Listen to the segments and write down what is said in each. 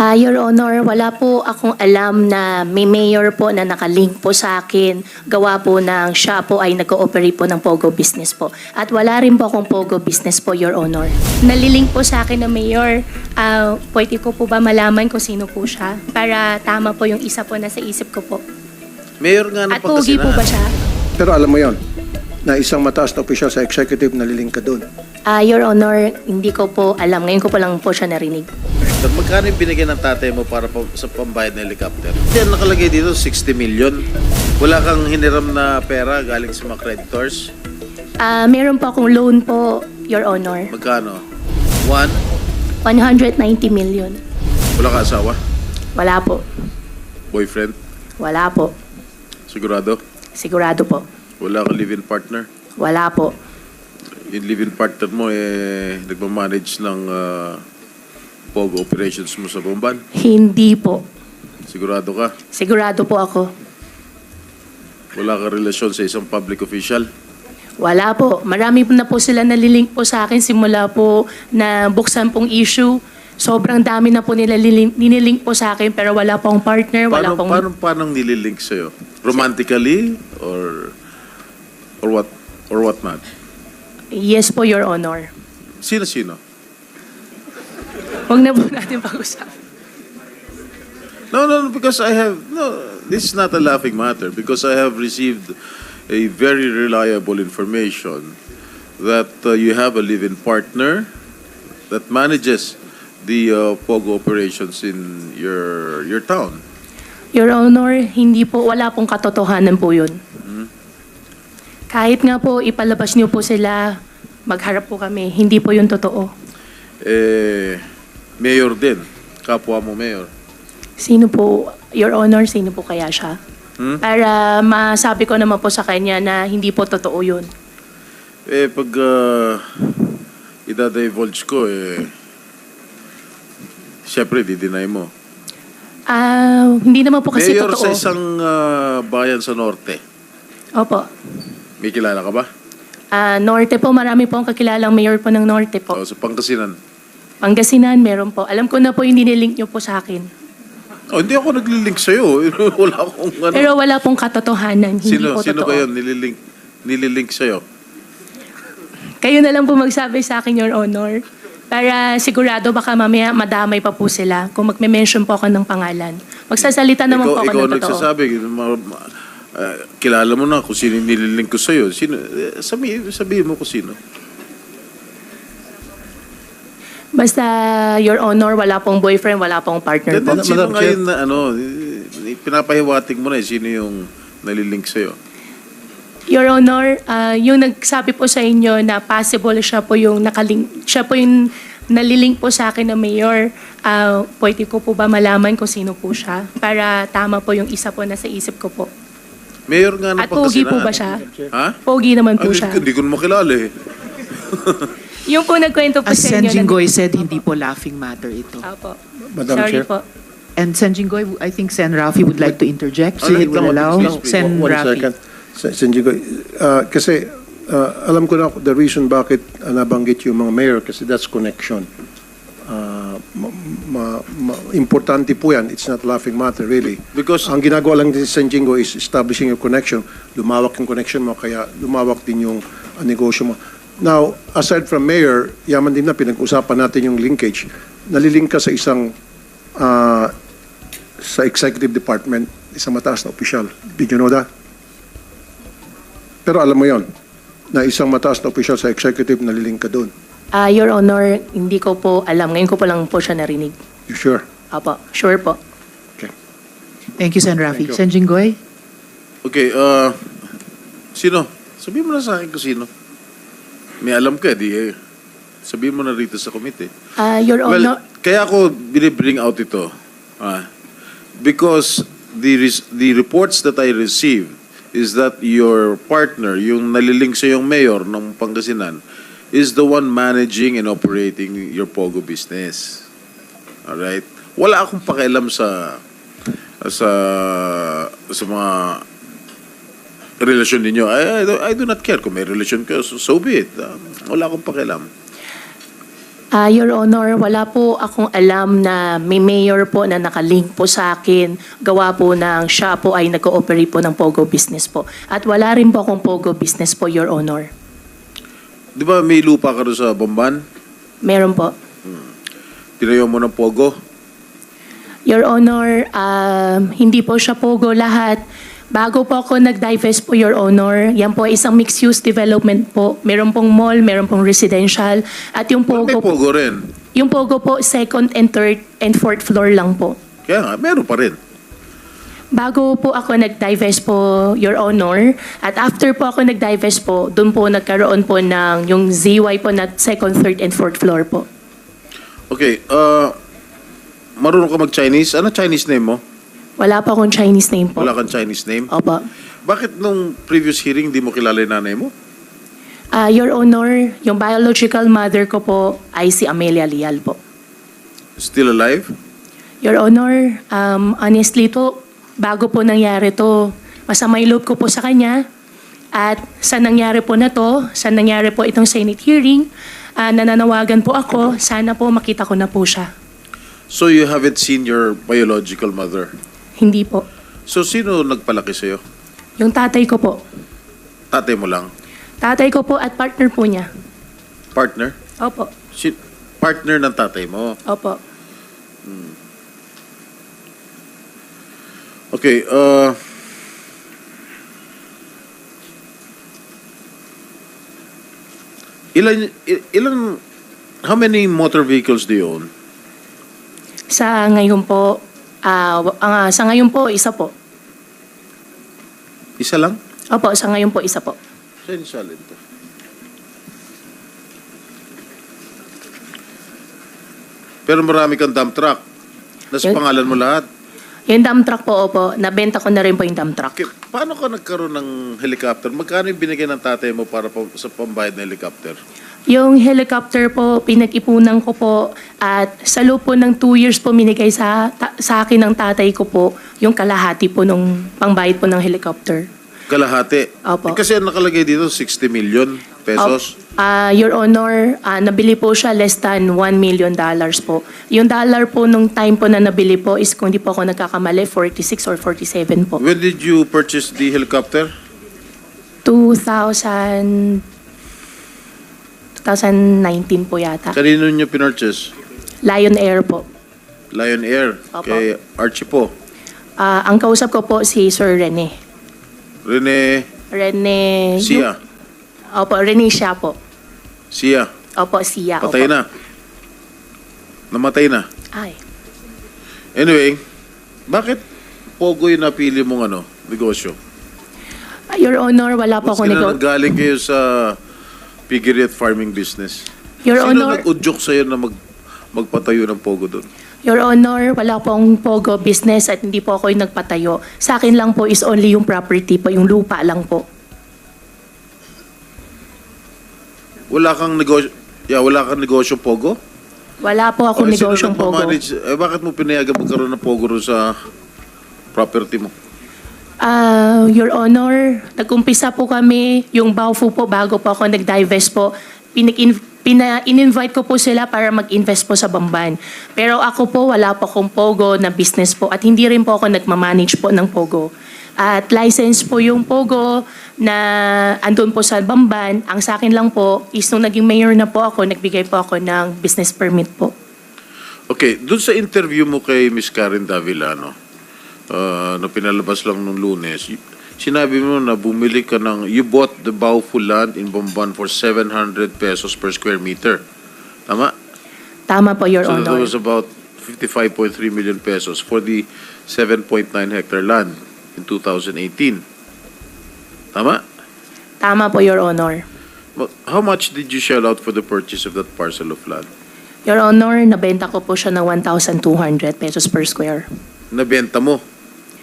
Ah, Your Honor, wala po akong alam na may mayor po na nakalink po sa akin. Gawa po ng siya po ay nag-ooperate po ng Pogo business po. At wala rin po akong Pogo business po, Your Honor. Nalilink po sa akin ng mayor. Ah, pwede ko po ba malaman kung sino po siya? Para tama po yung isa po na sa isip ko po. Mayor nga ng At pogi po ba siya? Pero alam mo yon na isang mataas na opisyal sa executive naliling ka doon. Ah, Your Honor, hindi ko po alam. Ngayon ko po lang po siya narinig. At magkano yung binigyan ng tatay mo para pa, sa pambayad ng helicopter? Yan nakalagay dito, 60 million. Wala kang hiniram na pera galing sa mga creditors? Ah, meron po akong loan po, Your Honor. Magkano? One? 190 million. Wala ka asawa? Wala po. Boyfriend? Wala po. Sigurado? Sigurado po. Wala ka live-in partner? Wala po. Yung live-in partner mo, eh, nagmamanage ng ah, POG operations mo sa Bomban? Hindi po. Sigurado ka? Sigurado po ako. Wala ka relasyon sa isang public official? Wala po. Marami po na po sila nalilink po sa akin simula po na buksan pong issue. Sobrang dami na po nila lilink, ninilink po sa akin pero wala pong partner, wala Paano, pong... paano, paano nililink sa'yo? Romantically? Or, or what? Or what not? Yes po, Your Honor. Sino-sino? Huwag na po natin pag-usapan. No, no, because I have, no, this is not a laughing matter because I have received a very reliable information that uh, you have a live-in partner that manages the uh, POGO operations in your your town. Your Honor, hindi po, wala pong katotohanan po yun. Kahit nga po ipalabas niyo po sila, magharap po kami, hindi po yun totoo. Eh, mayor din, kapwa mo mayor. Sino po, Your Honor, sino po kaya siya? Hmm? Para masabi ko naman po sa kanya na hindi po totoo yun. Eh, pag uh, idadivulge ko, eh, syempre, di-deny mo. Ah, hindi naman po kasi Mayor totoo. sa isang uh, bayan sa norte. Opo. May kilala ka ba? Ah, Norte po, marami po ang kakilalang mayor po ng Norte po. O, sa Pangasinan. Pangasinan, meron po. Alam ko na po yung nilink niyo po sa akin. Oh, hindi ako naglilink sa'yo. Wala akong ano. Pero wala pong katotohanan. Hindi sino, po sino totoo. ba yun nililink, nililink sa'yo? Kayo na lang po magsabi sa akin, Your Honor. Para sigurado baka mamaya madamay pa po sila kung magme-mention po ako ng pangalan. Magsasalita naman ikaw po ako ikaw ng totoo. nagsasabi, ma- ma- ah, kilala mo na kung sino nililink ko sa'yo. Sino, eh, sabi, sabihin mo kung sino. Basta, Your Honor, wala pong boyfriend, wala pong partner Then, po. then, sino Madam Chair. ngayon na ano, eh, pinapahiwatig mo na eh, sino yung nalilink sa'yo. Your Honor, ah, yung nagsabi po sa inyo na possible siya po yung nakalink, siya po yung nalilink po sa akin na mayor, ah, pwede ko po ba malaman kung sino po siya? Para tama po yung isa po na sa isip ko po. Mayor nga ng At pogi Pangasinan. po ba siya? Ha? Pogi naman po hindi, siya. hindi ko na makilala eh. Yung po nagkwento po As sa inyo. Sen na- Jinggoy said, hindi po laughing matter ito. Opo. Madam Sorry Chair. po. And Sen Jinggoy, I think Sen Rafi would like to interject. So Sige, you will lang, allow. Sen One Rafi. second. Sen- Senjigo, uh, kasi uh, alam ko na the reason bakit uh, nabanggit yung mga mayor kasi that's connection. Uh, ma- ma- ma- importante po yan. It's not laughing matter, really. Because Ang ginagawa lang din sa Senjingo is establishing your connection. Lumawak yung connection mo, kaya lumawak din yung uh, negosyo mo. Now, aside from mayor, yaman din na pinag-usapan natin yung linkage. Nalilink ka sa isang uh, sa executive department, isang mataas na opisyal. Did you know that? Pero alam mo yon na isang mataas na opisyal sa executive nalilink ka doon. Ah, Your Honor, hindi ko po alam. Ngayon ko po lang po siya narinig. You sure? Opo. Sure po. Okay. Thank you, Sen Rafi. Sen Jinggoy? Okay, uh, sino? Sabihin mo na sa akin kung sino. May alam ka, di eh. Sabihin mo na rito sa committee. Ah, Your Well, Honor, kaya ako binibring out ito. ah, because the, res- the reports that I received is that your partner, yung nalilink sa yung mayor ng Pangasinan, is the one managing and operating your Pogo business. Alright? Wala akong pakialam sa sa sa mga relasyon ninyo. I, I, do, I do not care kung may relasyon kayo. So, so be it. Ah, wala akong pakialam. Ah, Your Honor, wala po akong alam na may mayor po na nakalink po sa akin. Gawa po ng siya po ay nag-ooperate po ng Pogo business po. At wala rin po akong Pogo business po, Your Honor. Di ba may lupa ka doon sa Bamban? Meron po. Tinayo mo ng Pogo? Your Honor, um, hindi po siya Pogo lahat. Bago po ako nag-divest po, Your Honor, yan po isang mixed-use development po. Meron pong mall, meron pong residential. At yung May Pogo, Pogo rin. yung Pogo po, second and third and fourth floor lang po. Kaya nga, meron pa rin. Bago po ako nag-divest po, Your Honor, at after po ako nag-divest po, doon po nagkaroon po ng yung ZY po na second, third, and fourth floor po. Okay, uh, marunong ka mag-Chinese? Ano Chinese name mo? Wala po akong Chinese name po. Wala kang Chinese name? Opo. Bakit nung previous hearing di mo kilala yung nanay mo? Ah, Your Honor, yung biological mother ko po ay si Amelia Lial po. Still alive? Your Honor, um, honestly to, bago po nangyari to, masamay loob ko po sa kanya. At sa nangyari po na to, sa nangyari po itong Senate hearing, ah, nananawagan po ako, sana po makita ko na po siya. So you haven't seen your biological mother? Hindi po. So sino nagpalaki sa'yo? Yung tatay ko po. Tatay mo lang? Tatay ko po at partner po niya. Partner? Opo. Si partner ng tatay mo? Opo. Okay, uh... Ilan, i- ilan, how many motor vehicles do you own? Sa ngayon po, ah, w- ah, sa ngayon po, isa po. Isa lang? Opo, sa ngayon po, isa po. Saan salin to? Pero marami kang dump truck. Nasa Yun. pangalan mo lahat. Yung dump truck po, opo, nabenta ko na rin po yung dump truck. Okay, paano ka nagkaroon ng helicopter? Magkano yung binigay ng tatay mo para pa, sa pambayad ng helicopter? Yung helicopter po, pinag-ipunan ko po at sa loob po ng two years po minigay sa, ta- sa akin ng tatay ko po yung kalahati po nung pangbayad po ng helicopter. Kalahati. Opo. Eh, kasi ang nakalagay dito, 60 million pesos. Ah, Your Honor, ah, nabili po siya less than 1 million dollars po. Yung dollar po nung time po na nabili po is kung di po ako nagkakamali, 46 or 47 po. When did you purchase the helicopter? 2000, 2019 po yata. Kanino nyo pinurchase? Lion Air po. Lion Air. Opo. Kay Archie po. Ah, ang kausap ko po si Sir Rene. Rene Rene... Sia. Opo, Rene siya po. Sia. Opo, siya. Patay opo. na. Namatay na. Ay. Anyway, bakit Pogo yung napili mong ano, negosyo? Ah, Your Honor, wala po ako Sino nego... nanggaling kayo sa piggery at farming business? Your Sino Honor, nag-udyok sa'yo na mag, magpatayo ng Pogo doon? Your Honor, wala pong Pogo business at hindi po ako yung nagpatayo. Sa akin lang po is only yung property po, yung lupa lang po. Wala kang negosyo, yeah, wala kang negosyo Pogo? Wala po ako negosyong Pogo. Eh, bakit mo pinayagan magkaroon ng Pogo sa property mo? Ah, Your Honor, nag-umpisa po kami, yung Baofu po, bago po ako nag-divest po, pinik- pina, in-invite ko po sila para mag-invest po sa Bamban. Pero ako po, wala po akong Pogo na business po at hindi rin po ako nagmamanage po ng Pogo. At license po yung Pogo na andun po sa Bamban. Ang sa akin lang po is nung naging mayor na po ako, nagbigay po ako ng business permit po. Okay, doon sa interview mo kay Miss Karen Davila, no? Uh, na pinalabas lang nung lunes, sinabi mo na bumili ka ng, you bought the Baofu land in Bamban for 700 pesos per square meter. Tama? Tama po, Your so that Honor. was about 55.3 million pesos for the 7.9 hectare land in 2018. Tama? Tama po, Your Honor. But how much did you shell out for the purchase of that parcel of land? Your Honor, nabenta ko po siya ng 1,200 pesos per square. Nabenta mo.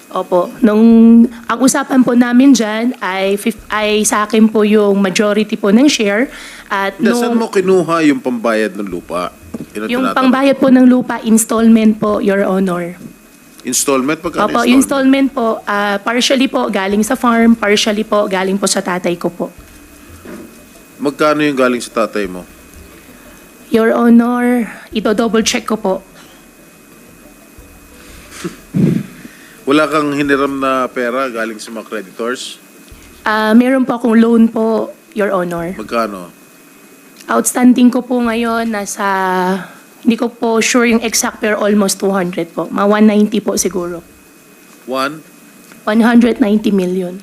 Opo. Nung, ang usapan po namin dyan ay, fif- ay sa akin po yung majority po ng share. At Hindi, saan nung, mo kinuha yung pambayad ng lupa? Yun ang yung tinatanong. pangbayad po ng lupa, installment po, Your Honor. Installment? Magkano Opo, installment po, ah, partially po galing sa farm, partially po galing po sa tatay ko po. Magkano yung galing sa tatay mo? Your Honor, ito-double check ko po. Wala kang hiniram na pera galing sa mga creditors? Ah, meron po akong loan po, Your Honor. Magkano? Outstanding ko po ngayon, nasa, hindi ko po sure yung exact pero almost 200 po. Mga 190 po siguro. One? 190 million.